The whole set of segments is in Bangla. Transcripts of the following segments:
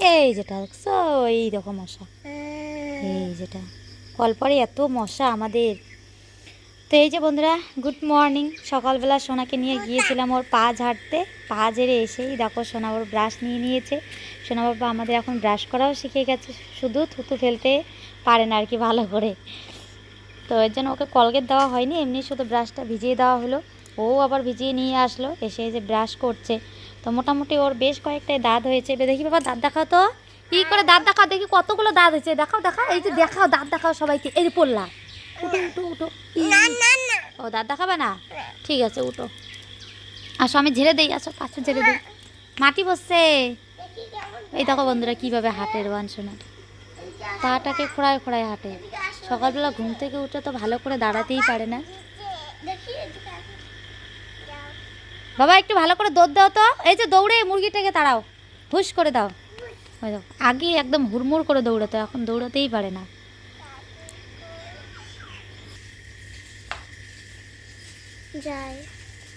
এই যেটা দেখছ? এই দেখো মশা। এই যেটা। কলপরে এত মশা আমাদের। তো এই যে বন্ধুরা গুড মর্নিং। সকালবেলা সোনাকে নিয়ে গিয়েছিলাম ওর পা ঝাড়তে। পা ঝেড়ে এসেই দেখো সোনা ওর ব্রাশ নিয়ে নিয়েছে। সোনা বাবা আমাদের এখন ব্রাশ করাও শিখে গেছে। শুধু থুতু ফেলতে পারে না আর কি ভালো করে। তো এর জন্য ওকে কলগেট দেওয়া হয়নি এমনি শুধু ব্রাশটা ভিজিয়ে দেওয়া হলো। ও আবার ভিজিয়ে নিয়ে আসলো এসে এই যে ব্রাশ করছে। তো মোটামুটি ওর বেশ কয়েকটাই দাঁত হয়েছে। এবার দেখি বাবা দাঁত দেখাও তো। কি করে দাঁত দেখাও? দেখি কতগুলো দাঁত হয়েছে। দেখাও দেখাও। এই যে দেখাও দাঁত দেখাও সবাইকে। এই পড়লা। উঠো উঠো উঠো। ও দাঁত দেখাবে না? ঠিক আছে উঠো। আসো আমি ঝেড়ে দিই। আসো পাশে ঝেড়ে দিই। মাটি বসছে। এই দেখো বন্ধুরা কীভাবে হাঁটে রোয়ান শোনা পাটাকে খোড়ায় খোড়ায় হাঁটে। সকালবেলা ঘুম থেকে উঠে তো ভালো করে দাঁড়াতেই পারে না। বাবা একটু ভালো করে দৌড় দাও তো। এই যে দৌড়ে মুরগিটাকে তাড়াও। হুশ করে দাও। আগে একদম হুড়মুড় করে দৌড়াতো এখন দৌড়াতেই পারে না। যাই।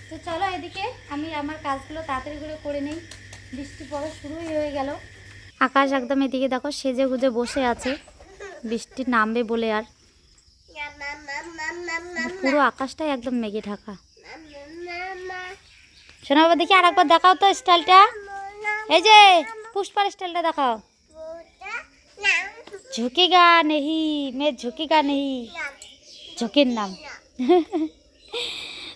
তো চলো এদিকে আমি আমার কাজগুলো তাড়াতাড়ি করে করে নেই। বৃষ্টি পড়া শুরুই হয়ে গেল। আকাশ একদম এদিকে দেখো সেজে গুজে বসে আছে। বৃষ্টি নামবে বলে আর। পুরো আকাশটাই একদম মেঘে ঢাকা। শোনা বাবা, দেখি আর একবার দেখাও তো স্টাইলটা। এই যে, পুষ্পার স্টাইলটা দেখাও। ঝুঁকেগা নেহি মে ঝুঁকেগা নেহি। ঝুঁকির নাম।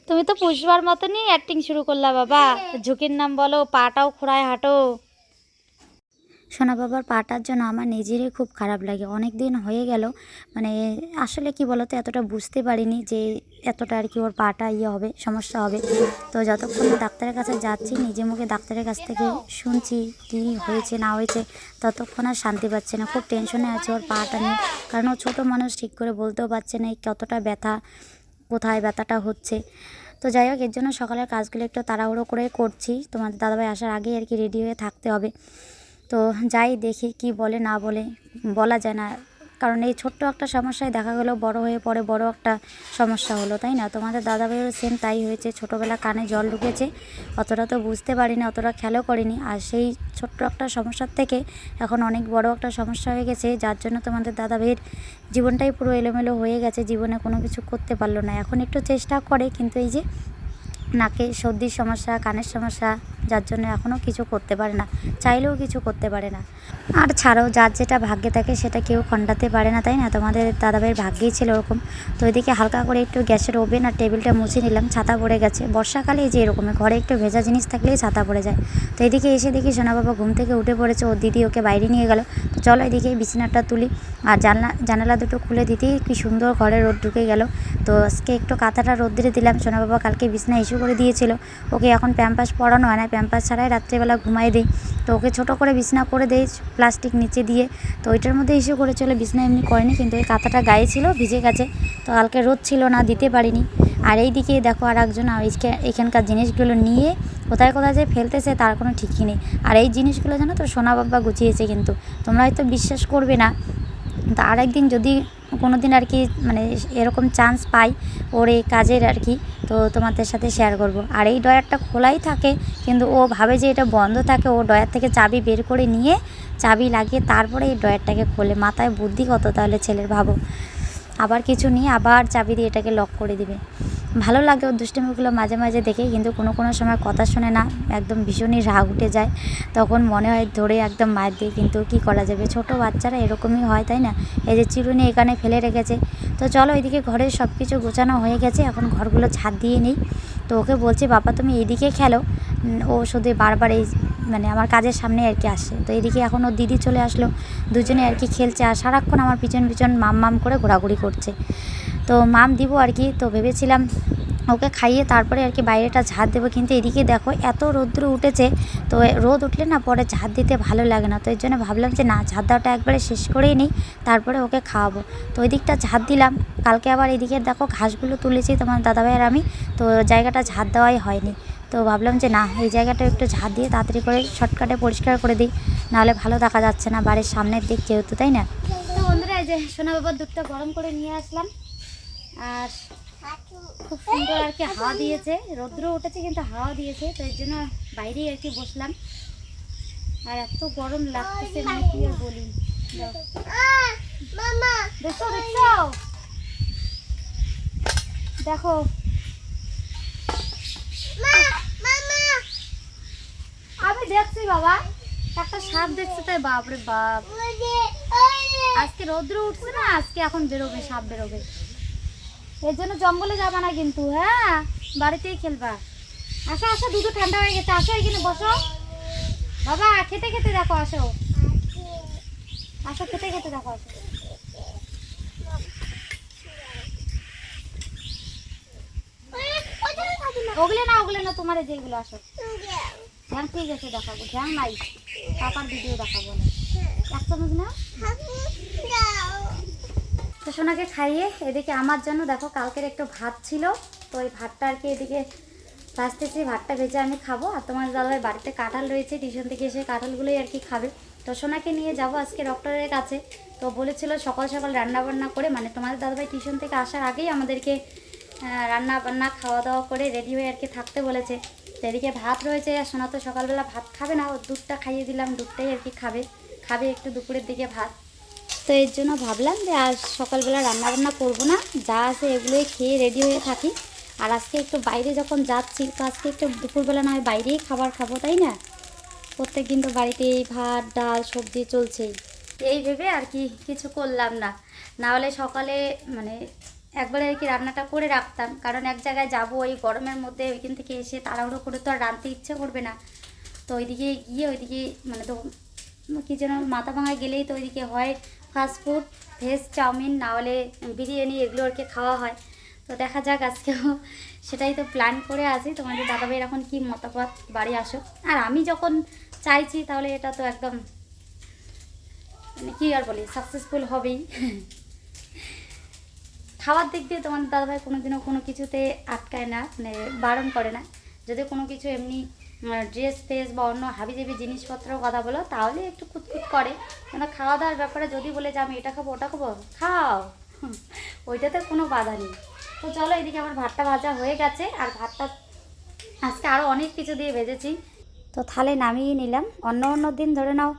তুমি তো পুষ্পার মতনই অ্যাক্টিং শুরু করলা বাবা। ঝুঁকির নাম বলো, পাটাও খোড়ায় হাঁটো। সোনা বাবার পাটার জন্য আমার নিজেরই খুব খারাপ লাগে। অনেক দিন হয়ে গেল মানে আসলে কি বলতো, এতটা বুঝতে পারিনি যে এতটা আর কি ওর পাটা ইয়ে হবে, সমস্যা হবে। তো যতক্ষণ ডাক্তারের কাছে যাচ্ছি, নিজে মুখে ডাক্তারের কাছ থেকে শুনছি কী হয়েছে, না হয়েছে, ততক্ষণ আর শান্তি পাচ্ছে না। খুব টেনশনে আছে ওর পাটা নিয়ে। কারণ ও ছোটো মানুষ, ঠিক করে বলতেও পারছে না কতটা ব্যথা, কোথায় ব্যথাটা হচ্ছে। তো যাই হোক, এর জন্য সকালের কাজগুলো একটু তাড়াহুড়ো করে করছি। তোমাদের দাদাভাই আসার আগেই আর কি রেডি হয়ে থাকতে হবে। তো যাই দেখি কি বলে, না বলে, বলা যায় না। কারণ এই ছোট্ট একটা সমস্যায় দেখা গেলো, বড় হয়ে পরে বড় একটা সমস্যা হলো, তাই না? তোমাদের দাদাভাইয়েরও সেম তাই হয়েছে, ছোটোবেলা কানে জল ঢুকেছে, অতটা তো বুঝতে পারিনি, অতটা খেয়ালও করিনি। আর সেই ছোট্ট একটা সমস্যার থেকে এখন অনেক বড় একটা সমস্যা হয়ে গেছে, যার জন্য তোমাদের দাদাভাইয়ের জীবনটাই পুরো এলোমেলো হয়ে গেছে, জীবনে কোনো কিছু করতে পারল না। এখন একটু চেষ্টা করে, কিন্তু এই যে নাকে সর্দির সমস্যা, কানের সমস্যা, যার জন্য এখনও কিছু করতে পারে না, চাইলেও কিছু করতে পারে না। আর ছাড়াও যার যেটা ভাগ্যে থাকে সেটা কেউ খণ্ডাতে পারে না, তাই না? তোমাদের দাদাভাইয়ের ভাগ্যেই ছিল ওরকম। তো ওইদিকে হালকা করে একটু গ্যাসের ওভেন আর টেবিলটা মুছে নিলাম, ছাতা পড়ে গেছে। বর্ষাকালে যে এরকমই ঘরে একটু ভেজা জিনিস থাকলেই ছাতা পড়ে যায়। তো এদিকে এসে দেখি সোনা বাবা ঘুম থেকে উঠে পড়েছে, ওর দিদি ওকে বাইরে নিয়ে গেল। তো চলো এদিকে বিছানাটা তুলি। আর জানলা, জানালা দুটো খুলে দিতেই কি সুন্দর ঘরে রোদ ঢুকে গেল। তো আজকে একটু কাঁথাটা রোদ্রে দিলাম সোনা বাবা কালকে বিছনা ইস্যু করে দিয়েছিল। ওকে এখন প্যাম্পাস পরানো হয় না। প্যাম্পাস ছাড়াই রাত্রেবেলা ঘুমাই দিই তো ওকে ছোটো করে বিছনা করে দেই প্লাস্টিক নিচে দিয়ে। তো ওইটার মধ্যে ইস্যু করে চলে বিছনা এমনি করেনি কিন্তু ওই কাঁথাটা গায়ে ছিল, ভিজে গেছে। তো কালকে রোদ ছিল না, দিতে পারিনি। আর এই দিকে দেখো আর একজন এখানকার জিনিসগুলো নিয়ে কোথায় কোথায় যে ফেলতেছে তার কোনো ঠিকই নেই। আর এই জিনিসগুলো জানো তো, সোনা বাবা গুছিয়েছে কিন্তু। তোমরা হয়তো বিশ্বাস করবে না তো আর একদিন যদি কোনো দিন আর কি মানে এরকম চান্স পাই ওর এই কাজের আর কি, তো তোমাদের সাথে শেয়ার করব। আর এই ডয়ারটা খোলাই থাকে, কিন্তু ও ভাবে যে এটা বন্ধ থাকে, ও ডয়ার থেকে চাবি বের করে নিয়ে চাবি লাগিয়ে তারপরে এই ডয়ারটাকে খোলে। মাথায় বুদ্ধি কত তাহলে ছেলের ভাবো। আবার কিছু নিয়ে আবার চাবি দিয়ে এটাকে লক করে দিবে। ভালো লাগে ওর দুষ্টুমিগুলো মাঝে মাঝে দেখে, কিন্তু কোনো কোনো সময় কথা শোনে না, একদম ভীষণই রাগ উঠে যায়। তখন মনে হয় ধরে একদম মায়ের দিয়ে, কিন্তু কি করা যাবে? ছোট বাচ্চারা এরকমই হয়, তাই না? এই যে চিরুনি এখানে ফেলে রেখেছে। তো চলো এদিকে ঘরের সব কিছু গোছানো হয়ে গেছে, এখন ঘরগুলো ছাদ দিয়ে নিই। তো ওকে বলছি, বাবা, তুমি এইদিকে খেলো। ও শুধু বারবার এই মানে আমার কাজের সামনে আর কি আসে। তো এদিকে এখন ওর দিদি চলে আসলো। দুজনে আর কি খেলছে, আর সারাক্ষণ আমার পিছন পিছন মাম মাম করে ঘোরাঘুরি করছে। তো মাম দিব আর কি, তো ভেবেছিলাম ওকে খাইয়ে তারপরে আর কি বাইরেটা ঝাঁট দেবো। কিন্তু এদিকে দেখো এত রৌদ্র উঠেছে, তো রোদ উঠলে না পরে ঝাঁট দিতে ভালো লাগে না। তো এর জন্য ভাবলাম যে না, ঝাঁট দেওয়াটা একবারে শেষ করেই নিই, তারপরে ওকে খাওয়াবো। তো ওই দিকটা ঝাঁট দিলাম, কালকে আবার এদিকে দেখো ঘাসগুলো তুলেছি তোমার দাদাভাই আর আমি, তো জায়গাটা ঝাঁট দেওয়াই হয়নি। তো ভাবলাম যে না, এই জায়গাটা একটু ঝাঁট দিয়ে তাড়াতাড়ি করে শর্টকাটে পরিষ্কার করে দিই, নাহলে ভালো দেখা যাচ্ছে না বাড়ির সামনের দিক যেহেতু, তাই না? তো বন্ধুরা এই যে সোনা বাবার দুধটা গরম করে নিয়ে আসলাম। আর খুব সুন্দর আর কি হাওয়া দিয়েছে। রৌদ্র উঠেছে কিন্তু হাওয়া দিয়েছে, তো এর জন্য বাইরেই আর কি বসলাম। আর এত গরম লাগতেছে মানে কি আর বলি। দেখছ দেখছ? দেখো। আমি দেখছি বাবা, একটা সাপ দেখছে, তাই বাপরে বাপ। আজকে রৌদ্র উঠছে না, আজকে এখন বেরোবে, সাপ বেরোবে। এর জন্য জঙ্গলে যাবা না কিন্তু হ্যাঁ? বাড়িতেই খেলবা। আসো আসো দুধ ঠান্ডা হয়ে গেছে। আসো এখানে, বসো। বাবা, খেতে খেতে দেখো, আসো। আসো, খেতে খেতে দেখো, আসো। ওগুলো না ওগুলো না তোমার যেগুলো, আসো। ধ্যান, ঠিক আছে, দেখাবো। ধ্যান, নাই। পাপার ভিডিও দেখাবো না চামচ না তো সোনাকে খাইয়ে এদিকে আমার জন্য দেখো কালকের একটু ভাত ছিল, তো ওই ভাতটা আর কি এদিকে ভাজতেছি, ভাতটা ভেজে আমি খাব। আর তোমার দাদার বাড়িতে কাঁঠাল রয়েছে, টিউশন থেকে এসে কাঁঠালগুলোই আর কি খাবে। তো সোনাকে নিয়ে যাব আজকে ডক্টরের কাছে। তো বলেছিল সকাল সকাল রান্না বান্না করে মানে তোমাদের দাদাভাই টিউশন থেকে আসার আগেই আমাদেরকে রান্না বান্না খাওয়া দাওয়া করে রেডি হয়ে আর কি থাকতে বলেছে। তো এদিকে ভাত রয়েছে, আর সোনা তো সকালবেলা ভাত খাবে না ও দুধটা খাইয়ে দিলাম, দুধটাই আর কি খাবে। খাবে একটু দুপুরের দিকে ভাত। তো এর জন্য ভাবলাম যে আজ সকালবেলা রান্না বান্না করব না, যা আছে এগুলোই খেয়ে রেডি হয়ে থাকি। আর আজকে একটু বাইরে যখন যাচ্ছি, তো আজকে একটু দুপুরবেলা না বাইরেই খাবার খাব, তাই না? প্রত্যেক দিন তো বাড়িতেই ভাত, ডাল, সবজি চলছেই। এই ভেবে আর কি কিছু করলাম না। না হলে সকালে মানে একবারে আর কি রান্নাটা করে রাখতাম, কারণ এক জায়গায় যাব ওই গরমের মধ্যে ওইখান থেকে এসে তাড়াহুড়ো করে তো আর রাঁধতে ইচ্ছে করবে না। তো ওইদিকে গিয়ে ওইদিকে মানে তো কি যেন মাথা ভাঙায় গেলেই তো ওইদিকে হয়। ফাস্টফুড ভেজ চাউমিন না হলে বিরিয়ানি এগুলো আর কি খাওয়া হয়। তো দেখা যাক আজকেও সেটাই তো প্ল্যান করে আছি। তোমাদের দাদাভাইয়ের এখন কি মতামত? বাড়ি আসো আর আমি যখন চাইছি তাহলে এটা তো একদম মানে কী আর বলি সাকসেসফুল হবেই। খাওয়ার দিক দিয়ে তোমার দাদাভাই কোনোদিনও কোনো কিছুতে আটকায় না মানে বারণ করে না। যদি কোনো কিছু এমনি ড্রেস ফ্রেস বা অন্য হাবিজাবি জিনিসপত্র কথা বলো, তাহলে একটু কুতকুত করে। কিন্তু খাওয়া দাওয়ার ব্যাপারে যদি বলে যে আমি এটা খাব, ওটা খাব, খাও। ওইটাতে কোনো বাধা নেই। তো চলো এদিকে আমার ভাতটা ভাজা হয়ে গেছে, আর ভাতটা আজকে আরও অনেক কিছু দিয়ে ভেজেছি। তো থালে নামিয়ে নিলাম। অন্য অন্য দিন ধরে নাও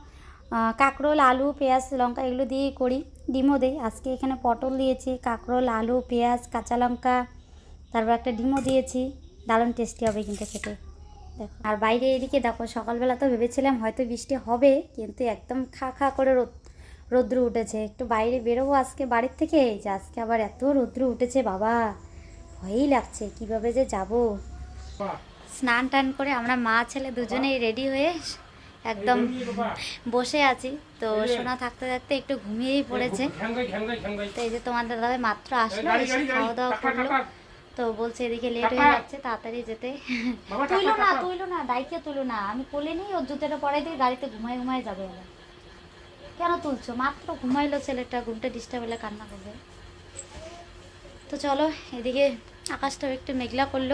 কাঁকরোল, আলু, পেঁয়াজ, লঙ্কা এগুলো দিয়েই করি। ডিমও দিই। আজকে এখানে পটল দিয়েছি, কাঁকরোল, আলু, পেঁয়াজ, কাঁচা লঙ্কা, তারপর একটা ডিমও দিয়েছি। দারুণ টেস্টি হবে কিন্তু খেতে। দেখো। আর বাইরে এদিকে দেখো সকালবেলা তো ভেবেছিলাম হয়তো বৃষ্টি হবে কিন্তু একদম খা খা করে রোদ রৌদ্র উঠেছে। একটু বাইরে বেরোবো আজকে বাড়ির থেকে? যে আজকে আবার এত রৌদ্র উঠেছে বাবা ভয়ই লাগছে কীভাবে যে যাব? স্নান টান করে আমরা মা ছেলে দুজনেই রেডি হয়ে একদম বসে আছি। তো সোনা থাকতে থাকতে একটু ঘুমিয়েই পড়েছে। তো এই যে তোমার দাদা মাত্র আসলো খাওয়া দাওয়া করল। তো বলছে এদিকে লেট হয়ে যাচ্ছে তাড়াতাড়ি যেতে। তুইলো না তুইলো না ডাইকে তুলো না। আমি কোলে নেই ওর জুতোটা পরে দিয়ে গাড়িতে ঘুমায় ঘুমায় যাবে কেন তুলছো? মাত্র ঘুমাইলো ছেলেটা ঘুমটা ডিস্টার্ব হলে কান্না করবে। তো চলো এদিকে আকাশটাও একটু মেঘলা করল।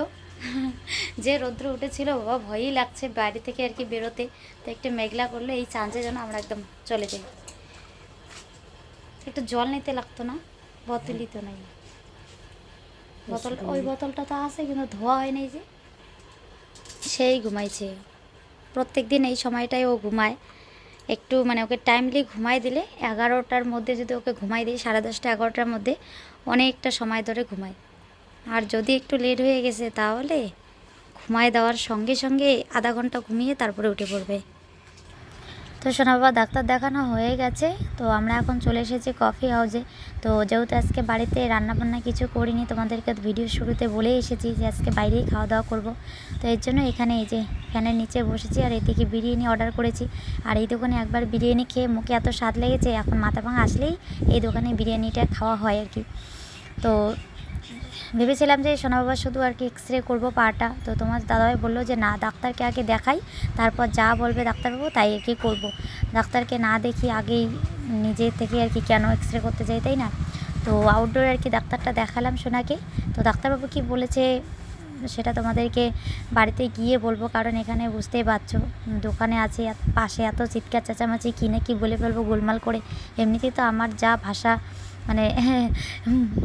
যে রৌদ্র উঠেছিল বাবা ভয়ই লাগছে বাড়ি থেকে আর কি বেরোতে। তো একটু মেঘলা করল এই চান্সে যেন আমরা একদম চলে যাই। একটু জল নিতে লাগতো না? বোতলই তো নাই। বোতল ওই বোতলটা তো আছে কিন্তু ধোয়া হয় নাই যে। সেই ঘুমাইছে। প্রত্যেক দিন এই সময়টায় ও ঘুমায়। একটু মানে ওকে টাইমলি ঘুমাই দিলে এগারোটার মধ্যে যদি ওকে ঘুমাই দিই সাড়ে দশটা এগারোটার মধ্যে অনেকটা সময় ধরে ঘুমায়। আর যদি একটু লেট হয়ে গেছে তাহলে ঘুমায় দেওয়ার সঙ্গে সঙ্গে আধা ঘণ্টা ঘুমিয়ে তারপরে উঠে পড়বে। তো সোনা বাবা ডাক্তার দেখানো হয়ে গেছে। তো আমরা এখন চলে এসেছি কফি হাউসে তো যেহেতু আজকে বাড়িতে রান্না বান্না কিছু করিনি, তোমাদেরকে ভিডিও শুরুতে বলেই এসেছি যে আজকে বাইরেই খাওয়া দাওয়া করব। তো এর জন্য এখানে এই যে ফ্যানের নিচে বসেছি আর এদিকে বিরিয়ানি অর্ডার করেছি। আর এই দোকানে একবার বিরিয়ানি খেয়ে মুখে এত স্বাদ লেগেছে, এখন মাথা ভাঙা আসলেই এই দোকানে বিরিয়ানিটা খাওয়া হয় আর কি। তো ভেবেছিলাম যে সোনা বাবা শুধু আর কি এক্স রে করব পাটা। তো তোমার দাদাভাই বলল যে, না, ডাক্তারকে আগে দেখাই, তারপর যা বলবে ডাক্তারবাবু তাই আর কি করব। ডাক্তারকে না দেখি আগেই নিজে থেকে আর কি কেন এক্স রে করতে যাই, তাই না? তো আউটডোর আর কি ডাক্তারটা দেখালাম সোনাকে। তো ডাক্তারবাবু কি বলেছে, সেটা তোমাদেরকে বাড়িতে গিয়ে বলব, কারণ এখানে বুঝতেই পারছ, দোকানে আছে, পাশে এত চিৎকার চেঁচামেচি কিনে কি বলে ফেলব গোলমাল করে। এমনিতেই তো আমার যা ভাষা মানে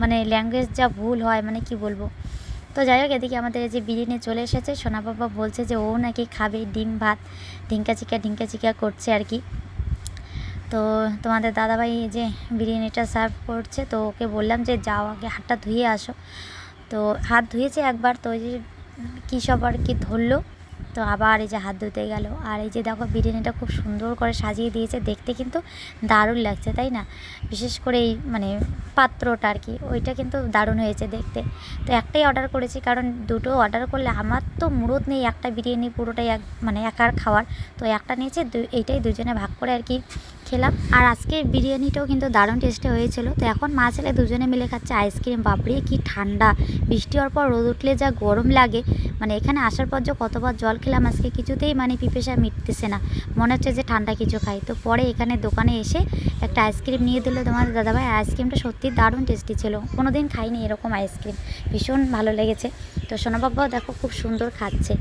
মানে ল্যাঙ্গুয়েজ যা ভুল হয় মানে কি বলব? তো যাই হোক, এদিকে আমাদের যে বিরিয়ানি চলে এসেছে। সোনা বাবা বলছে যে, ও নাকি খাবে ডিম ভাত, ঢিঙ্কা চিকা ঢিঙ্কা চিকা করছে আর কি। তো তোমাদের দাদাভাই যে বিরিয়ানিটা সার্ভ করছে, তো ওকে বললাম যে, যাও আগে হাতটা ধুয়ে আসো। তো হাত ধুয়েছে একবার, তো ওই যে কী সব আর কি ধরলো তো আবার এই যে হাত ধুতে গেল। আর এই যে দেখো বিরিয়ানিটা খুব সুন্দর করে সাজিয়ে দিয়েছে, দেখতে কিন্তু দারুণ লাগছে, তাই না? বিশেষ করে এই মানে পাত্রটা আর কি, ওইটা কিন্তু দারুণ হয়েছে দেখতে। তো একটাই অর্ডার করেছি, কারণ দুটো অর্ডার করলে আমার তো মুরত নেই, একটা বিরিয়ানি পুরোটাই এক মানে একার খাওয়ার। তো একটা নিয়েছে এইটাই দুজনে ভাগ করে আর কি খেলাম। আর আজকের বিরিয়ানিটাও কিন্তু দারুণ টেস্টে হয়েছিল। তো এখন মা ছেলে দুজনে মিলে খাচ্ছে আইসক্রিম। বাপরে, কি ঠান্ডা। বৃষ্টি হওয়ার পর রোদ উঠলে যা গরম লাগে। মানে এখানে আসার পর যে কতবার জল খেলাম, আজকে কিছুতেই মানে পিপেসা মিটতেছে না। মনে হচ্ছে যে ঠান্ডা কিছু খাই। তো পরে এখানে দোকানে এসে একটা আইসক্রিম নিয়ে দিল তোমার দাদাভাই। আইসক্রিমটা সত্যি দারুণ টেস্টি ছিল। কোনো দিন খাইনি এরকম আইসক্রিম। ভীষণ ভালো লেগেছে। তো সোনাবাবাও দেখো খুব সুন্দর খাচ্ছে।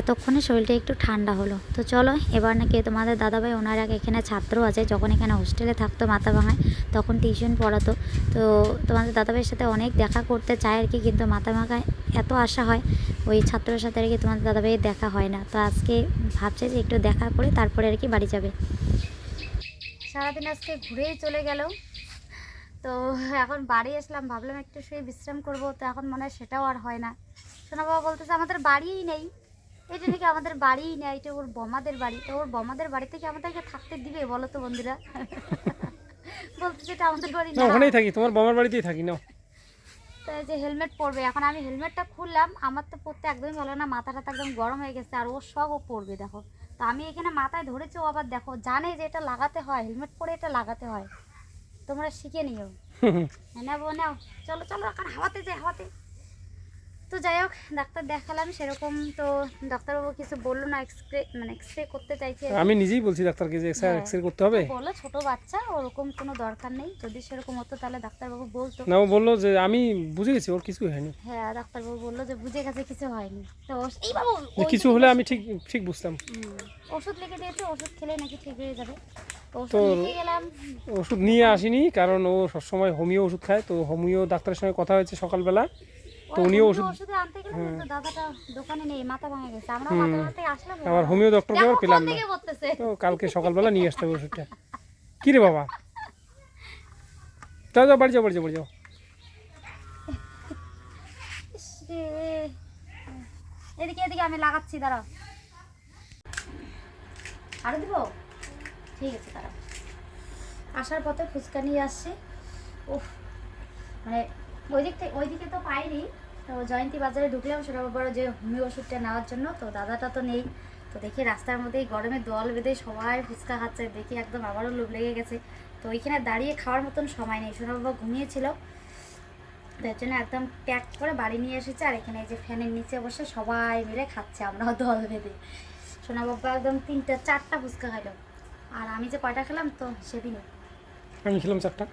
এতক্ষণে শরীরটা একটু ঠান্ডা হলো। তো চলো, এবার নাকি তোমাদের দাদাভাই ওনার এক এখানে ছাত্র আছে যখন এখানে হোস্টেলে থাকতো মাথাভাঙায় তখন টিউশন পড়াতো। তো তোমাদের দাদাভাইয়ের সাথে অনেক দেখা করতে চায় আর কি, কিন্তু মাথাভাঙায় এত আশা হয়, ওই ছাত্রের সাথে আর কি তোমাদের দাদাভাইয়ের দেখা হয় না। তো আজকে ভাবছে যে একটু দেখা করে তারপরে আর কি বাড়ি যাবে। সারাদিন আজকে ঘুরেই চলে গেল। তো এখন বাড়ি আসলাম, ভাবলাম একটু শুয়ে বিশ্রাম করব। তো এখন মনে হয় সেটাও আর হয় না। সোনা বাবা বলতেছে, আমাদের বাড়িই নেই। এটা নাকি আমাদের বাড়িই নেই এটা ওর বমাদের বাড়ি। তো ওর বমাদের বাড়িতে কি আমাদেরকে থাকতে দিবে বলো তো বন্ধুরা? বলতেছে এটা আমাদের বাড়ি না না। ওখানেই থাকি তোমার বাবার বাড়িতেই থাকি না তো যে হেলমেট পরবে এখন আমি হেলমেটটা খুললাম আমার তো পরতে একদমই ভালো না মাথা টাথা একদম গরম হয়ে গেছে আর ওর সব ও পরবে দেখো। তো আমি এখানে মাথায় ধরেছি ও আবার দেখো জানে যে এটা লাগাতে হয় হেলমেট পরে এটা লাগাতে হয়। তোমরা শিখে নিও। হ্যাঁ, নেব নাও চলো চলো এখন হাওয়াতে যাই হাওয়াতে। তো যাই হোক ডাক্তার দেখালাম সেরকম তো ডাক্তারবাবু কিছু বলল না এক্সরে মানে এক্সরে করতে চাইছে। আমি নিজেই বলছি ডাক্তারকে যে স্যার হ্যাঁ। এক্সরে করতে হবে। বলল ছোট বাচ্চা ওরকম কোনো দরকার নেই। যদি সেরকম হতো তাহলে ডাক্তারবাবু বলতো। না ও বলল যে আমি বুঝে গেছি ওর কিছু হয়নি। হ্যাঁ ডাক্তারবাবু বলল যে বুঝে গেছে কিছু হয়নি। তো এই বাবু কিছু হলে আমি ঠিক ঠিক বুঝতাম। ওষুধ লিখে দিয়েছে ওষুধ খেলে নাকি ঠিক হয়ে যাবে। তো ওষুধ নিয়ে আসিনি কারণ ও সবসময় হোমিও ওষুধ খায় তো হোমিও ডাক্তারের সঙ্গে কথা হয়েছে সকালবেলা। তো উনিও ওষুধ আনতে গেলাম হ্যাঁ। কিন্তু দাদাটা দোকানে নেই মাথা ভাঙে গেছে। আমরা মাথা ভাঙতে আসলাম আবার হোমিও ডক্টরকে আবার পেলাম না। তো কালকে সকালবেলা নিয়ে আসতে হবে ওষুধটা। কী রে বাবা? যাও যাও বাড়ি যাও বাড়ি যাও বাড়ি যাও। এদিকে এদিকে আমি লাগাচ্ছি দাঁড়াও। আরও দিব? ঠিক আছে দাঁড়াও। আসার পথে ফুচকা নিয়ে আসছি। উফ মানে ওই দিক থেকে ওই তো পাইনি। তো জয়ন্তী বাজারে ঢুকলাম সেটা বড় যে হোমিও ওষুধটা নেওয়ার জন্য। তো দাদাটা তো নেই। তো দেখি রাস্তার মধ্যেই গরমে দল বেঁধে সবাই ফুচকা খাচ্ছে। দেখি একদম আবারও লোভ লেগে গেছে। তো ওইখানে দাঁড়িয়ে খাওয়ার মতন সময় নেই। সোনা বাবা ঘুমিয়েছিল। তার জন্য একদম প্যাক করে বাড়ি নিয়ে এসেছে। আর এখানে এই যে ফ্যানের নিচে বসে সবাই মিলে খাচ্ছে আমরাও দল বেঁধে। সোনা বাবা একদম তিনটা চারটা ফুচকা খাইলো। আর আমি যে কয়টা খেলাম তো সেদিনই। আমি খেলাম চারটা।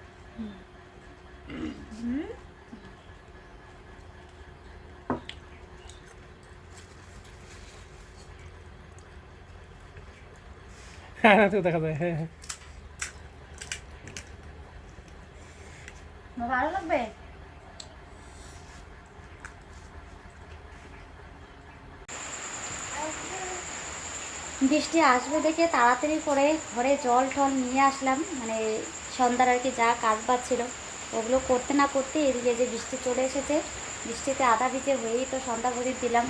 হ্যাঁ তো দেখা যায় হ্যাঁ হ্যাঁ। ভালো লাগবে? বৃষ্টি আসবে দেখে তাড়াতাড়ি করে ঘরে জল টল নিয়ে আসলাম। মানে সন্ধ্যার আর কি যা কাজ বাজ ছিল, ওগুলো করতে না করতে এদিকে যে বৃষ্টি চলে এসেছে, বৃষ্টিতে আধা ভিজে হয়েই তো সন্ধ্যা প্রদীপ দিলাম।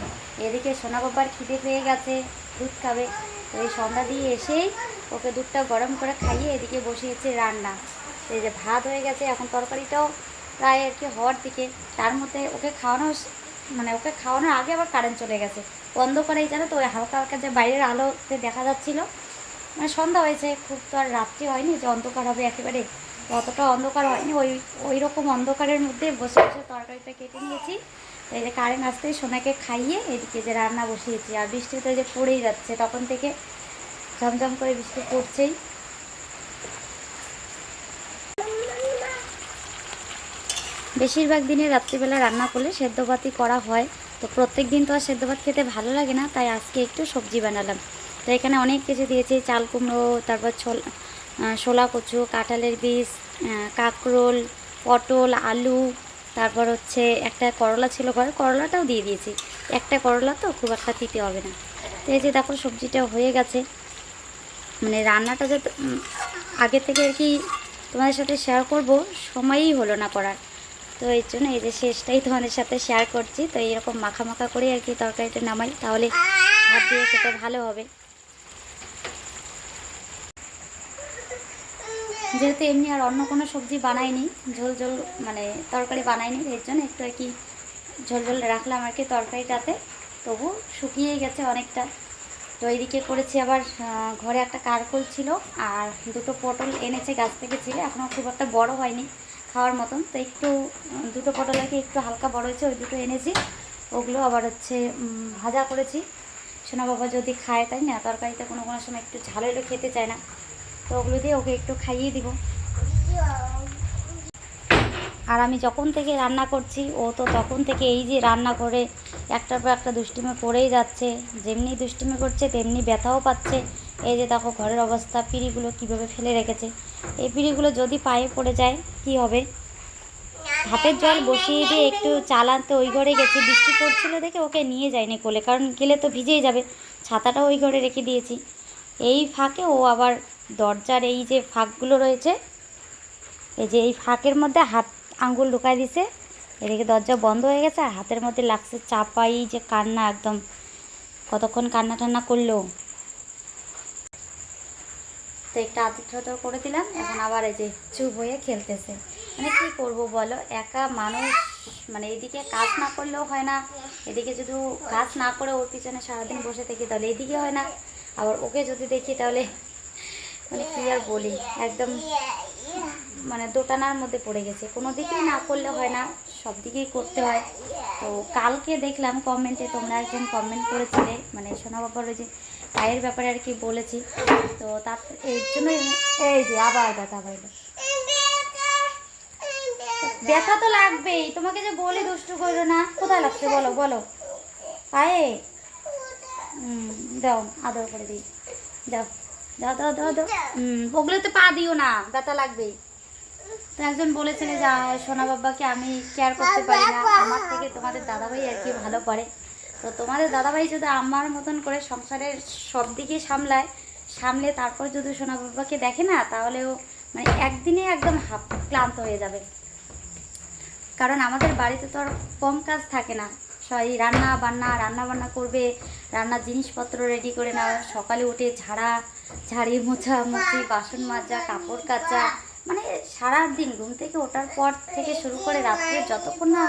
এদিকে সোনা বাবার খিদে পেয়ে গেছে, দুধ খাবে। তো এই সন্ধ্যা দিয়ে এসেই ওকে দুধটা গরম করে খাইয়ে এদিকে বসিয়েছে রান্না। এই যে ভাত হয়ে গেছে, এখন তরকারিটাও প্রায় আর কি হওয়ার দিকে। তার মধ্যে ওকে খাওয়ানো মানে ওকে খাওয়ানোর আগে আবার কারেন্ট চলে গেছে। অন্ধকারেই জানো তো ওই হালকা হালকা যে বাইরের আলোতে দেখা যাচ্ছিল। মানে সন্ধ্যা হয়েছে, খুব তো আর রাত্রি হয়নি যে অন্ধকার হবে একেবারে। অতটা অন্ধকার হয়নি, ওই ওই রকম অন্ধকারের মধ্যে বসে বসে তরকারিটা কেটে নিয়েছি। এই যে কারেন্ট আসতেই সোনাকে খাইয়ে এদিকে যে রান্না বসিয়েছি, আর বৃষ্টি তো যে পড়েই যাচ্ছে, তখন থেকে ঝমঝম করে বৃষ্টি পড়ছেই। বেশিরভাগ দিনে রাত্রিবেলা রান্না করলে সেদ্ধ ভাতই করা হয়। তো প্রত্যেক দিন তো আর সেদ্ধ ভাত খেতে ভালো লাগে না, তাই আজকে একটু সবজি বানালাম। তো এখানে অনেক কিছু দিয়েছি, চাল কুমড়ো, তারপর ছোল শোলা কচু, কাঁঠালের বীজ কাঁকরোল, পটল, আলু তারপর হচ্ছে একটা করলা ছিল ঘরে করলাটাও দিয়ে দিয়েছি। একটা করলা তো খুব একটা তিতে হবে না। তো এই যে দেখো সবজিটা হয়ে গেছে। মানে রান্নাটা উম, আগে থেকে আর কি তোমাদের সাথে শেয়ার করব সময়ই হলো না করার। তো এই জন্য এই যে শেষটাই তোমাদের সাথে শেয়ার করছি। তো এইরকম মাখা মাখা করে আর কি তরকারিটা নামাই তাহলে ভাত দিয়ে সেটা ভালো হবে। যেহেতু এমনি আর অন্য কোনো সবজি বানাইনি, ঝোল ঝোল মানে তরকারি বানাইনি, এর জন্য একটু আর কি ঝোল ঝোল রাখলাম আর কি তরকারিটাতে। তবু শুকিয়ে গেছে অনেকটা। তো এইদিকে করেছি আবার ঘরে একটা কারকোল ছিল আর দুটো পটল এনেছে গাছ থেকে ছিল এখনও খুব একটা বড় হয়নি খাওয়ার মতন। তো একটু দুটো পটল আর কি একটু হালকা বড় হয়েছে, ওই দুটো এনেছি। ওগুলো আবার হচ্ছে ভাজা করেছি। সোনা বাবা যদি খায় তাই না, তরকারিতে কোনো কোনো সময় একটু ঝাল হলে খেতে চায় না। তো ওগুলো দিয়ে ওকে একটু খাইয়ে দিব। আর আমি যখন থেকে রান্না করছি, ও তো তখন থেকে এই যে রান্না করে, একটার পর একটা দুষ্টিমে করেই যাচ্ছে। যেমনি দুষ্টিমে করছে, তেমনি ব্যথাও পাচ্ছে। এই যে দেখো ঘরের অবস্থা, পিঁড়িগুলো কীভাবে ফেলে রেখেছে। এই পিঁড়িগুলো যদি পায়ে পড়ে যায়, কি হবে? হাতের জল বসিয়ে দিয়ে একটু চালাতে ওই ঘরে গেছি। বৃষ্টি পড়ছিল দেখে ওকে নিয়ে যায়নি কোলে, কারণ গেলে তো ভিজেই যাবে। ছাতাটা ওই ঘরে রেখে দিয়েছি। এই ফাঁকে ও আবার দরজার এই যে ফাঁকগুলো রয়েছে, এই যে এই ফাঁকের মধ্যে হাত আঙ্গুল ঢুকাই দিছে। এদিকে দরজা বন্ধ হয়ে গেছে, আর হাতের মধ্যে লাগছে চাপাই যে কান্না একদম, কতক্ষণ কান্না টান্না করল। তো একটা আতিথ্যতা করে দিলাম, এখন আবার এই যে চুপ হয়ে খেলতেছে। মানে কি করব বলো, একা মানুষ মানে এদিকে কাজ না করলেও হয় না, এদিকে যদি কাজ না করে ওর পিছনে সারাদিন বসে থাকি তাহলে এদিকে হয় না। আবার ওকে যদি দেখি তাহলে মানে কি আর বলি? একদম মানে দোটানার মধ্যে পড়ে গেছে। কোনো দিকেই না করলে হয় না, সব দিকেই করতে হয়। তো কালকে দেখলাম কমেন্টে তোমরা একজন কমেন্ট করেছিলে মানে সোনা বাবার ওই যে পায়ের ব্যাপারে আর কি বলেছি। তো তার এর জন্য এই যে আবার ব্যথা পাইল। ব্যথা তো লাগবেই, তোমাকে যে বলি দুষ্টু করো না। কোথায় লাগছে বলো বলো। পায়ে। দাও, আদর করে দিই। দাও। দাও দাও দাও দাও। হুম ওগুলোতে পা দিও না ব্যথা লাগবেই। তো একজন বলেছিল যে সোনা বাবাকে আমি কেয়ার করতে পারি না। আমার থেকে তোমাদের দাদাভাই আর কি ভালো পারে তো তোমাদের দাদাভাই যদি আমার মতন করে সংসারের সব দিকে সামলায় সামলে তারপর যদি সোনা বাবাকে দেখে না তাহলেও মানে একদিনে একদম হাফ ক্লান্ত হয়ে যাবে। কারণ আমাদের বাড়িতে তো আর কম কাজ থাকে না। সবাই রান্না বান্না রান্না বান্না করবে, রান্নার জিনিসপত্র রেডি করে নেওয়া সকালে উঠে ঝাড়া, ঝাড়ি মোছা মুছি বাসন মাজা, কাপড় কাচা মানে সারা দিন ঘুম থেকে ওঠার পর থেকে শুরু করে রাত্রে যতক্ষণ না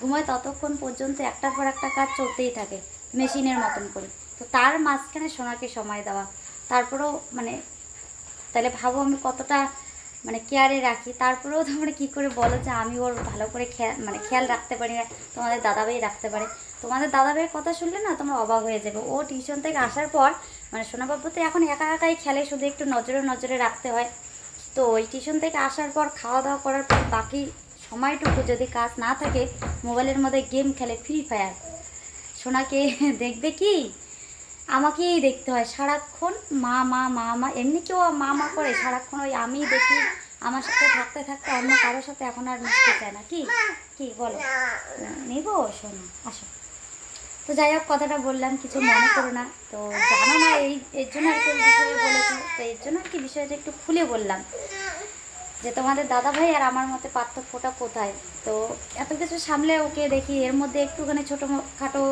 ঘুমায় ততক্ষণ পর্যন্ত একটার পর একটা কাজ চলতেই থাকে, মেশিনের মতন করে। তো তার মাঝখানে সোনাকে সময় দেওয়া। তারপরেও মানে তাহলে ভাবো আমি কতটা মানে কেয়ারে রাখি। তারপরেও তোমরা কী করে বলো যে আমি ওর ভালো করে খেয়াল মানে খেয়াল রাখতে পারি না, তোমাদের দাদাভাই রাখতে পারে। তোমাদের দাদাভাইয়ের কথা শুনলে না তোমরা অবাক হয়ে যাবে। ও টিউশন থেকে আসার পর মানে সোনাবাবু তো এখন একা একাই খেলে, শুধু একটু নজরে নজরে রাখতে হয়। তো ওই টিউশন থেকে আসার পর খাওয়া দাওয়া করার পর বাকি সময়টুকু যদি কাজ না থাকে মোবাইলের মধ্যে গেম খেলে ফ্রি ফায়ার সোনাকে দেখবে কি? আমাকেই দেখতে হয়। সারাক্ষণ মা মা মা মা, এমনি কেউ মা মা করে, সারাক্ষণ ওই আমি দেখি, আমার সাথে থাকতে থাকতে অন্য কারোর সাথে এখন আর মিশতে চায় না। কি? কি? বলো। নেব শোনো আসো। তো যাই হোক, কথাটা বললাম, কিছু মনে করো না। তো জানো না, এই, এর জন্য আর কি বিষয়ে বলেছ। তো এর জন্য আর কি বিষয়টা একটু খুলে বললাম যে তোমাদের দাদা ভাই আর আমার মতে পার্থক্যটা কোথায়? তো এত কিছু সামলে ওকে দেখি, এর মধ্যে একটুখানি ছোটো খাটো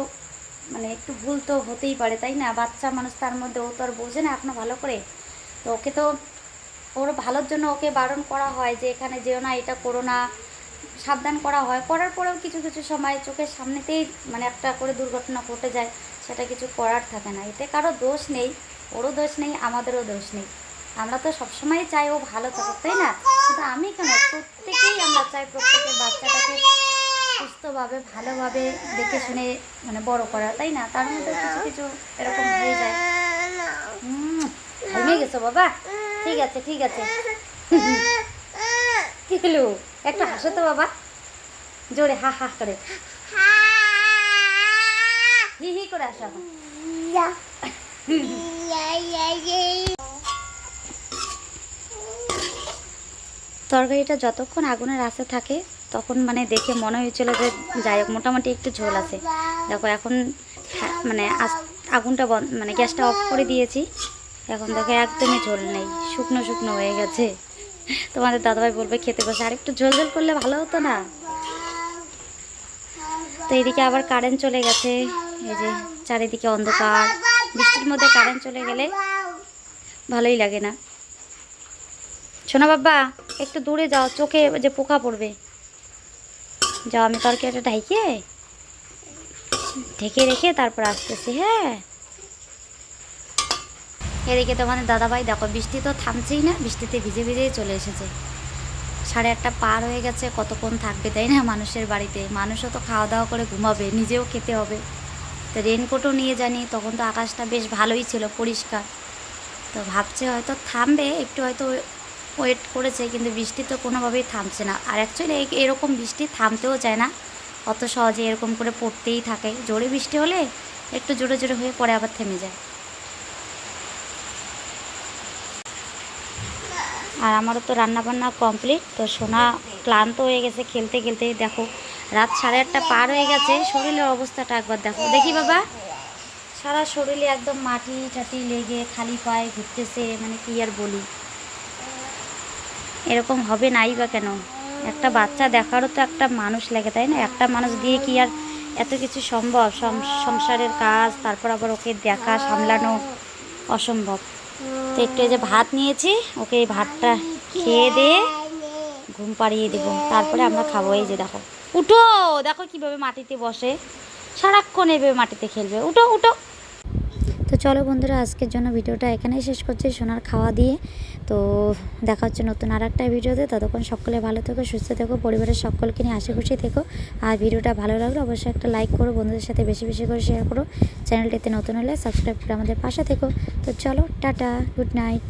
মানে একটু ভুল তো হতেই পারে, তাই না? বাচ্চা মানুষ তার মধ্যে ও তো আর বোঝে না এখনও ভালো করে। তো ওকে তো ওর ভালোর জন্য ওকে বারণ করা হয় যে, এখানে যেও না, এটা করো না। সাবধান করা হয়। করার পরেও কিছু কিছু সময় চোখের সামনেতেই মানে একটা করে দুর্ঘটনা ঘটে যায়, সেটা কিছু করার থাকে না। এতে কারও দোষ নেই, ওরও দোষ নেই, আমাদেরও দোষ নেই। আমরা তো সবসময় চাই ও ভালো থাকুক, তাই না? শুধু আমি কেন? প্রত্যেকেই আমরা চাই প্রত্যেকের বাচ্চাটাকে সুস্থভাবে, ভালোভাবে দেখে শুনে মানে বড় করা, তাই না? তার মধ্যে কিছু কিছু এরকম হয়ে যায়। ঘুমিয়ে গেছো বাবা? ঠিক আছে ঠিক আছে। কি হলো? একটা হাসো তো বাবা। জোরে হা হা করে। হি হি করে আসো তরকারিটা যতক্ষণ আগুনের আশে থাকে তখন মানে দেখে মনে হয়েছিল যে যাই হোক মোটামুটি একটু ঝোল আছে। দেখো এখন হ্যাঁ, মানে আগুনটা বন্ধ মানে গ্যাসটা অফ করে দিয়েছি। এখন দেখো একদমই ঝোল নেই শুকনো শুকনো হয়ে গেছে। তোমাদের দাদাভাই বলবে খেতে বসে আর একটু ঝোল ঝোল করলে ভালো হতো না? তো এদিকে আবার কারেন্ট চলে গেছে। এই যে চারিদিকে অন্ধকার। বৃষ্টির মধ্যে কারেন্ট চলে গেলে ভালোই লাগে না। শোনা বাবা একটু দূরে যাও চোখে যে পোকা পড়বে। যাও, আমি তরকারিটা ঢাইকে ঢেকে রেখে তারপর আসতেছি হ্যাঁ। এদিকে তোমাদের দাদাভাই, দেখো, বৃষ্টি তো থামছেই না, বৃষ্টিতে ভিজে ভিজেই চলে এসেছে। সাড়ে আটটা পার হয়ে গেছে, কতক্ষণ থাকবে তাই না মানুষের বাড়িতে? মানুষও তো খাওয়া দাওয়া করে ঘুমাবে, নিজেও খেতে হবে। তো রেনকোটও নিয়ে জানি, তখন তো আকাশটা বেশ ভালোই ছিল, পরিষ্কার। তো ভাবছে হয়তো থামবে, একটু হয়তো ওয়েট করেছে, কিন্তু বৃষ্টি তো কোনোভাবেই থামছে না। আর অ্যাকচুয়ালি এরকম বৃষ্টি থামতেও চায় না। অত সহজে এরকম করে পড়তেই থাকে। জোরে বৃষ্টি হলে একটু জোরে জোরে হয়ে পরে আবার থেমে যায়। আর আমারও তো রান্না বান্না কমপ্লিট তো সোনা ক্লান্ত হয়ে গেছে খেলতে খেলতে, দেখো, রাত সাড়ে আটটা পার হয়ে গেছে। শরীরের অবস্থাটা একবার দেখো। দেখি বাবা, সারা শরীরে একদম মাটি টাটি লেগে খালি পায়ে ঘুরতেছে মানে কি আর বলি। এরকম হবে নাই বা কেন? একটা বাচ্চা দেখারও তো একটা মানুষ লাগে, তাই না? একটা মানুষ দিয়ে কি আর এত কিছু সম্ভব? সংসারের কাজ, তারপর আবার ওকে দেখা, সামলানো অসম্ভব। তো একটু যে ভাত নিয়েছি, ওকে এই ভাতটা খেয়ে দিয়ে ঘুম পাড়িয়ে দেবো। তারপরে আমরা খাব। এই যে দেখো, উঠো! দেখো কীভাবে মাটিতে বসে। সারাক্ষণ এভাবে মাটিতে খেলবে। উঠো উঠো! তো চলো বন্ধুরা, আজকের জন্য ভিডিওটা এখানেই শেষ করছি। সোনার খাওয়া দিয়ে তো দেখা হচ্ছে নতুন আর একটা ভিডিওতে। ততক্ষণ সকলে ভালো থেকো, সুস্থ থেকো, পরিবারের সকলকে নিয়ে হাসি খুশি থেকো। আর ভিডিওটা ভালো লাগলে অবশ্যই একটা লাইক করো, বন্ধুদের সাথে বেশি বেশি করে শেয়ার করো। চ্যানেলটিতে নতুন হলে সাবস্ক্রাইব করে আমাদের পাশে থেকো। তো চলো, টাটা গুড নাইট